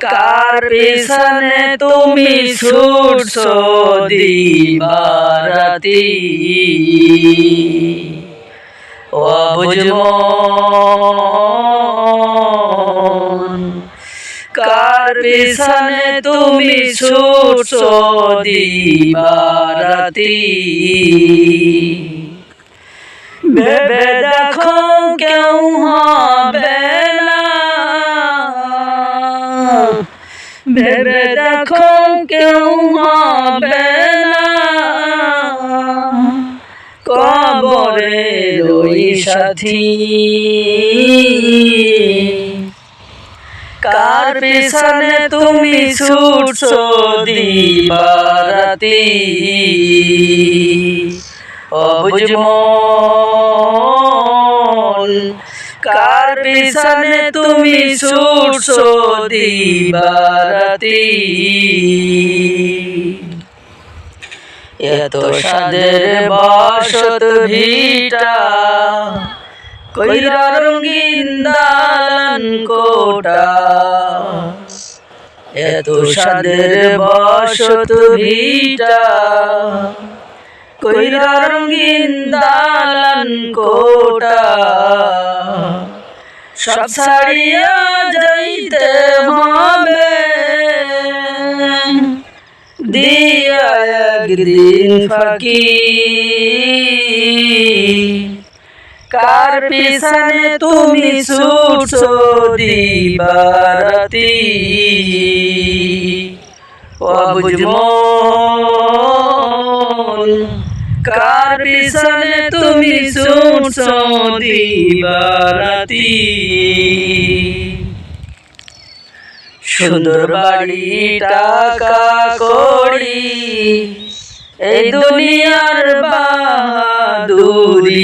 কার পিছনে তুমি ছুটছো দিবারাতি। ও বুঝমন কার পিছনে তুমি ছুটছো দিবারাতি। ভেবে দেখো কেউ হবে না। ভেবে দেখো কেউ কবরে ওই সাথী। কার পিছনে তুমি ছুটছো দিবারাতি? অবুজমন কার পিছনে তুমি ছুটছো দিবারাতি? এত সাদের বসত ভিটা কইরা রঙিন দালান কোটা? এত সাদের বসত ভিটা কইরা রঙিন দালান কোটা? সব ছাড়িয়া যাইতে হবে। দিয়া একদিন ফাঁকি। কার পিছনে তুমি ছুটছো দিবারাতি? অবুজমন কার পিছনে তুমি ছুটছো দিবারাতি? সুন্দর বাড়ি টাকা কড়ি এই দুনিয়ার বাহাদুরি।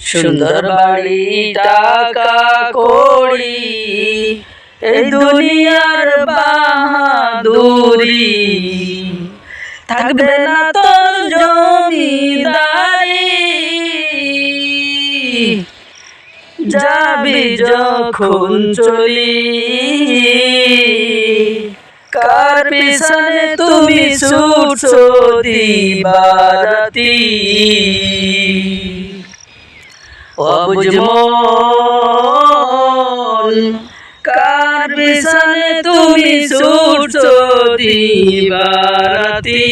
সুন্দর বাড়ি টাকা কড়ি এই দুনিয়ার বাহাদুরি। থাকবে না তোর জমিদারি। যাবি যখন চলি। কার পিছনে তুমি ছুটছো দিবারাতি? অবুজমন কার পিছনে তুমি ছুটছো দিবারাতি?